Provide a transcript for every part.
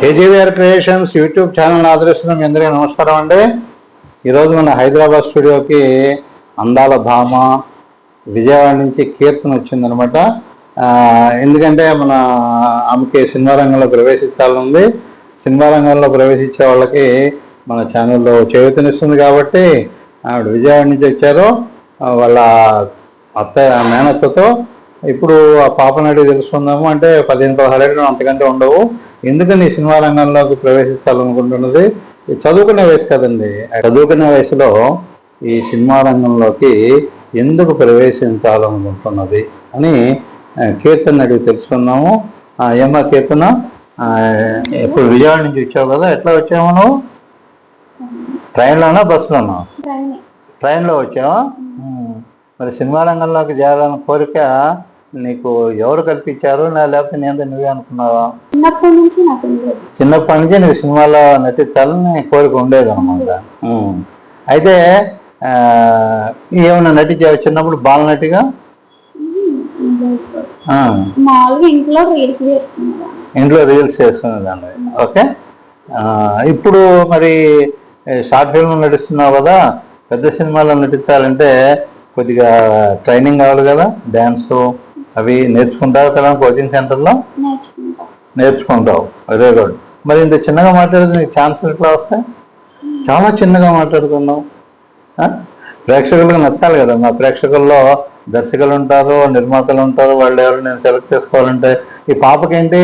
కేజీవీఆర్ creations YouTube channel ఆదరిస్తున్న మీ అందరికీ నమస్కారం అండి. ఈరోజు మన హైదరాబాద్ స్టూడియోకి అందాల భామ విజయవాడ నుంచి కీర్తన వచ్చిందనమాట. ఎందుకంటే మన ఆమెకి సినిమా రంగంలో ప్రవేశించాలనుంది సినిమా రంగంలో ప్రవేశించే వాళ్ళకి మన ఛానల్లో చేయూతనిస్తుంది కాబట్టి ఆవిడ విజయవాడ నుంచి వచ్చారు. వాళ్ళ అత్తయ్య మేనత్తతో. ఇప్పుడు ఆ పాపను తెలుసుకుందాము. అంటే పదిహేను పదహారు అంతకంటే ఉండవు. ఎందుకని ఈ సినిమా రంగంలోకి ప్రవేశించాలనుకుంటున్నది? చదువుకునే వయసు కదండి. ఆ చదువుకునే వయసులో ఈ సినిమా రంగంలోకి ఎందుకు ప్రవేశించాలనుకుంటున్నది అని కీర్తన అడిగి తెలుసుకున్నాము ఆ, ఏమ్మా కీర్తన? ఇప్పుడు విజయవాడ నుంచి వచ్చావు కదా? ఎట్లా వచ్చావు నువ్వు? ట్రైన్లోనా బస్సులోనా? ట్రైన్. ట్రైన్లో వచ్చావా. మరి సినిమా రంగంలోకి చేరాలని కోరిక నీకు ఎవరు కల్పించారు నా లేకపోతే నేను నువ్వే అనుకున్నావా? చిన్నప్పటి నుంచి నాకు చిన్నప్పటి నుంచి నీకు సినిమాలో నటించాలని కోరిక ఉండేది అనమాట అయితే ఏమైనా నటించావు చిన్నప్పుడు బాల నటిగా? ఇంట్లో రీల్స్ చేసుకునేదాన్ని. ఇంట్లో రీల్స్ ఓకే. ఇప్పుడు మరి షార్ట్ ఫిల్మ్ నటిస్తున్నావు కదా పెద్ద సినిమాలో నటించాలంటే కొద్దిగా ట్రైనింగ్ కావాలి కదా డ్యాన్స్ అవి నేర్చుకుంటావు కదా కోచింగ్ సెంటర్లో? నేర్చుకుంటా. నేర్చుకుంటావు. వెరీ గుడ్ మరి ఇంత చిన్నగా మాట్లాడితే నీకు ఛాన్స్ ఎట్లా వస్తాయి? చాలా చిన్నగా మాట్లాడుతున్నావు? ప్రేక్షకులకు నచ్చాలి కదా. మా ప్రేక్షకుల్లో దర్శకులు ఉంటారు నిర్మాతలు ఉంటారు వాళ్ళు ఎవరు నేను సెలెక్ట్ చేసుకోవాలంటే ఈ పాపకేంటి?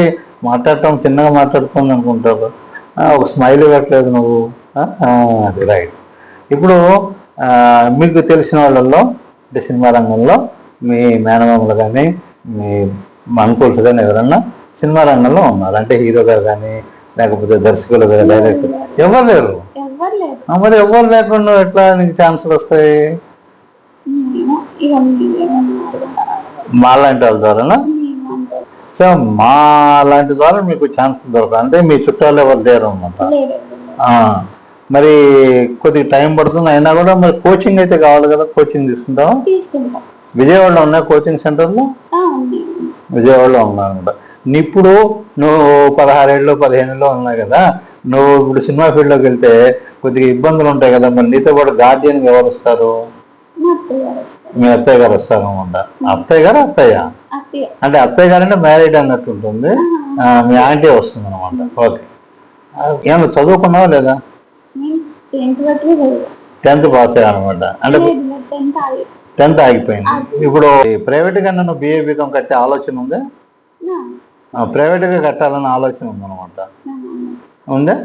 మాట్లాడటం చిన్నగా మాట్లాడుతుంది అనుకుంటారు. ఒక స్మైల్ ఇవ్వట్లేదు నువ్వు. అది రైట్. ఇప్పుడు మీకు తెలిసిన వాళ్ళల్లో అంటే సినిమా రంగంలో మీ మేనమామలు కానీ మీ అంకుల్స్ కానీ ఎవరన్నా సినిమా రంగంలో ఉన్నారు. అంటే హీరోగా కానీ లేకపోతే దర్శకులు కానీ డైరెక్టర్ ఎవరు లేరు? మరి ఎవరు లేకుండా ఎట్లా నీకు ఛాన్సులు వస్తాయి? నేను ఇవన్నీ ఏమన్నారు మా లాంటి వాళ్ళ అంటే సో మా లాంటి ద్వారా మీకు ఛాన్స్ దొరకదు అంటే మీ చుట్టాలు ఎవరు లేరు అనమాట మరి కొద్దిగా టైం పడుతుంది. అయినా కూడా మరి కోచింగ్ అయితే కావాలి కదా? కోచింగ్ తీసుకుంటా. విజయవాడలో ఉన్నాయి కోచింగ్ సెంటర్లు? విజయవాడలో ఉన్నానమాట ఇప్పుడు నువ్వు పదహారేళ్ళు పదిహేనులో ఉన్నాయి కదా. నువ్వు ఇప్పుడు సినిమా ఫీల్డ్లోకి వెళ్తే కొద్దిగా ఇబ్బందులు ఉంటాయి కదా. మరి నీతో పాటు గార్డియన్ ఎవరు వస్తారు? మా అత్తయ్య గారు వస్తారు. అనమాట. అత్తయ్య గారు అత్తయ్య? అంటే అత్తయ్య గారు అంటే మ్యారీడ్ అన్నట్టు ఉంటుంది. మీ ఆంటీ వస్తుంది అనమాట. ఓకే. ఏమన్నా చదువుకున్నావా లేదా? టెన్త్ పాస్ అయ్యా అనమాట అంటే టెన్త్ ఆగి టెన్త్ ఆగిపోయింది. ఇప్పుడు ప్రైవేట్గా నన్ను బిఏ బీకాం కట్టే ఆలోచన ఉందా? నా, ఆ, ప్రైవేట్గా కట్టాలన్న ఆలోచన ఉందన్నమాట. నా, ఉందా.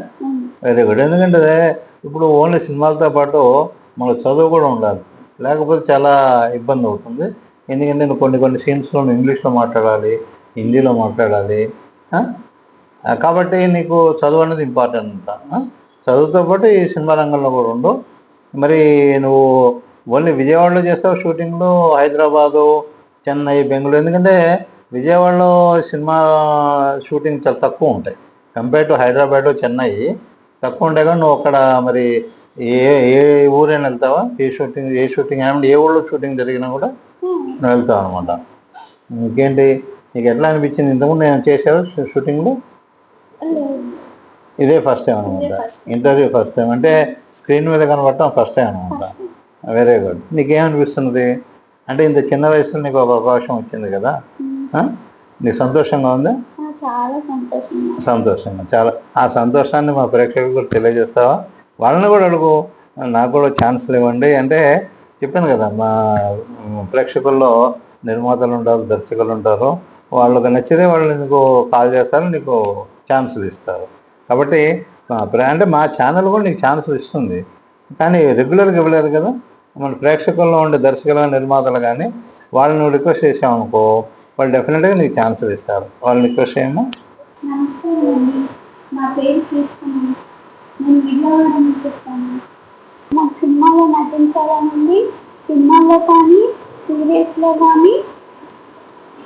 వెరీ గుడ్ ఎందుకంటే ఇప్పుడు ఓన్లీ సినిమాలతో పాటు మన చదువు కూడా ఉండాలి. లేకపోతే చాలా ఇబ్బంది అవుతుంది. ఎందుకంటే నువ్వు కొన్ని కొన్ని సీన్స్లో ఇంగ్లీష్లో మాట్లాడాలి హిందీలో మాట్లాడాలి కాబట్టి నీకు చదువు అనేది ఇంపార్టెంట్ అంట? చదువుతో పాటు ఈ సినిమా రంగంలో కూడా ఉండు. మరి నువ్వు ఓన్లీ విజయవాడలో చేస్తావు షూటింగ్లు హైదరాబాదు చెన్నై బెంగళూరు. ఎందుకంటే విజయవాడలో సినిమా షూటింగ్ చాలా తక్కువ ఉంటాయి. కంపేర్ టు హైదరాబాద్ చెన్నై తక్కువ ఉంటాయి కానీ నువ్వు అక్కడ మరి ఏ ఏ ఊరైనా వెళ్తావా? ఏ షూటింగ్ ఏ షూటింగ్ ఏమంటే ఏ ఊళ్ళో షూటింగ్ జరిగినా కూడా నువ్వు వెళ్తావు అనమాట ఇంకేంటి? నీకు ఎట్లా అనిపించింది? ఇంతకుముందు నేను చేసావు షూటింగ్లో. ఇదే ఫస్ట్ టైం అనమాట ఇంటర్వ్యూ ఫస్ట్ టైం అంటే స్క్రీన్ మీద కనబడటం ఫస్ట్ టైం అనమాట వెరీ గుడ్. నీకేమనిపిస్తున్నది? అంటే ఇంత చిన్న వయసులో నీకు ఒక అవకాశం వచ్చింది కదా? నీకు సంతోషంగా ఉందా? సంతోషంగా. చాలా. ఆ సంతోషాన్ని మా ప్రేక్షకులకు కూడా తెలియజేస్తావా? వాళ్ళని కూడా అడుగు. నాకు కూడా ఛాన్స్లు ఇవ్వండి. అంటే చెప్పాను కదా మా ప్రేక్షకుల్లో నిర్మాతలు ఉంటారు దర్శకులు ఉంటారు. వాళ్ళకి నచ్చితే వాళ్ళు నీకు కాల్ చేస్తారు నీకు ఛాన్సులు ఇస్తారు. కాబట్టి అంటే మా ఛానల్ కూడా నీకు ఛాన్సులు ఇస్తుంది. కానీ రెగ్యులర్గా ఇవ్వలేదు కదా? మన ప్రేక్షకుల్లో ఉండే దర్శకులు నిర్మాతలు కానీ వాళ్ళని నువ్వు రిక్వెస్ట్ చేసామనుకో వాళ్ళు డెఫినెట్గా నీకు ఛాన్సులు ఇస్తారు. వాళ్ళని రిక్వెస్ట్ చేయమా నా పేరు కీర్తన. నేను విజయవాడ నుంచి వచ్చాను. నాకు సినిమాలో నటించాలని ఉంది సినిమాల్లో కానీ సీరియల్స్లో కానీ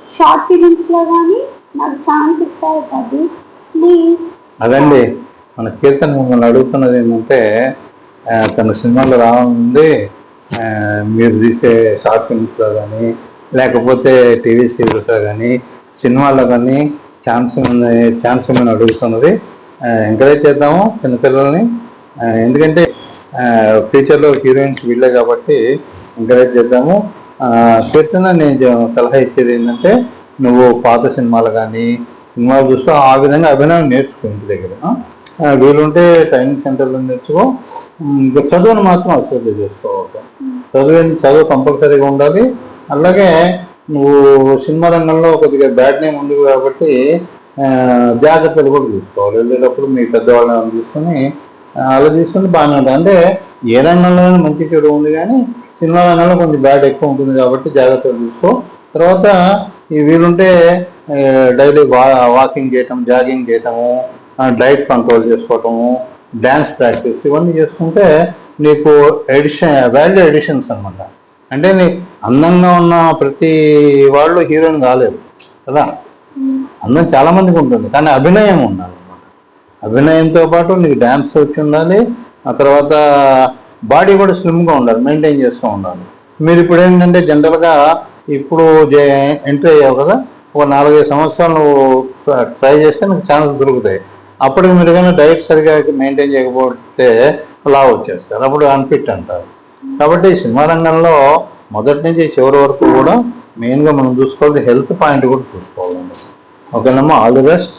షార్ట్ ఫిలిమ్స్లో కానీ నాకు ఛాన్స్ ఇస్తారు కాదు ప్లీజ్ అదండి. మన కీర్తన మిమ్మల్ని అడుగుతున్నది ఏంటంటే తన సినిమాలో ఆ, మీరు తీసే షార్ట్ ఫిల్మ్స్లో కానీ లేకపోతే టీవీ సీరియల్స్లో కానీ సినిమాల్లో కానీ ఛాన్స్ ఛాన్స్ మేము అడుగుతున్నది. ఎంకరేజ్ చేద్దాము చిన్నపిల్లల్ని ఎందుకంటే ఫ్యూచర్లో హీరోయిన్స్ వీళ్ళే కాబట్టి ఎంకరేజ్ చేద్దాము. ఆ, నేను సలహా ఇచ్చేది ఏంటంటే నువ్వు పాత సినిమాలు కానీ సినిమాలు చూస్తూ ఆ విధంగా అభినయం నేర్చుకో ఇంటి దగ్గర. వీలుంటే ట్రైనింగ్ సెంటర్లో నేర్చుకో. ఉమ్, చదువును మాత్రం అభివృద్ధి చేసుకో. చదువు చదువు కంపల్సరీగా ఉండాలి. అలాగే నువ్వు సినిమా రంగంలో కొద్దిగా బ్యాడ్ నేమ్ ఉంది కాబట్టి జాగ్రత్తలు కూడా తీసుకోవాలి. వెళ్ళేటప్పుడు మీ పెద్దవాళ్ళని తీసుకొని అలా తీసుకుని బాగానే ఉంటుంది. అంటే ఏ రంగంలో మంచి చెడు ఉంది కానీ సినిమా రంగంలో కొంచెం బ్యాడ్ ఎక్కువ ఉంటుంది కాబట్టి జాగ్రత్తలు తీసుకో. తర్వాత ఈ వీలుంటే డైలీ వా వాకింగ్ చేయటం జాగింగ్ చేయటము డైట్ కంట్రోల్ చేసుకోవటము డ్యాన్స్ ప్రాక్టీస్ ఇవన్నీ చేసుకుంటే నీకు ఎడిషన్ వాల్యూ ఎడిషన్స్ అనమాట అంటే నీ అందంగా ఉన్న ప్రతి వాళ్ళు హీరోయిన్ కాలేదు. కదా? అందం చాలా మందికి ఉంటుంది. కానీ అభినయం ఉండాలి అనమాట అభినయంతో పాటు నీకు డ్యాన్స్ వచ్చి ఉండాలి. ఆ తర్వాత బాడీ కూడా స్లిమ్గా ఉండాలి. మెయింటైన్ చేస్తూ ఉండాలి. మీరు ఇప్పుడు ఏంటంటే జనరల్గా ఇప్పుడు ఎంట్రీ అయ్యావు కదా? ఒక నాలుగైదు సంవత్సరాలు ట్రై చేస్తే నీకు ఛాన్స్ దొరుకుతాయి. అప్పటికి మీరు కానీ డైట్ సరిగా మెయింటైన్ చేయకపోతే అలా వచ్చేస్తారు. అప్పుడు అన్ఫిట్ అంటారు. కాబట్టి సినిమా రంగంలో మొదటి నుంచి చివరి వరకు కూడా మెయిన్గా మనం చూసుకోవాలి హెల్త్ పాయింట్ కూడా చూసుకోవాలండి. ఓకేనమ్మా? All the best.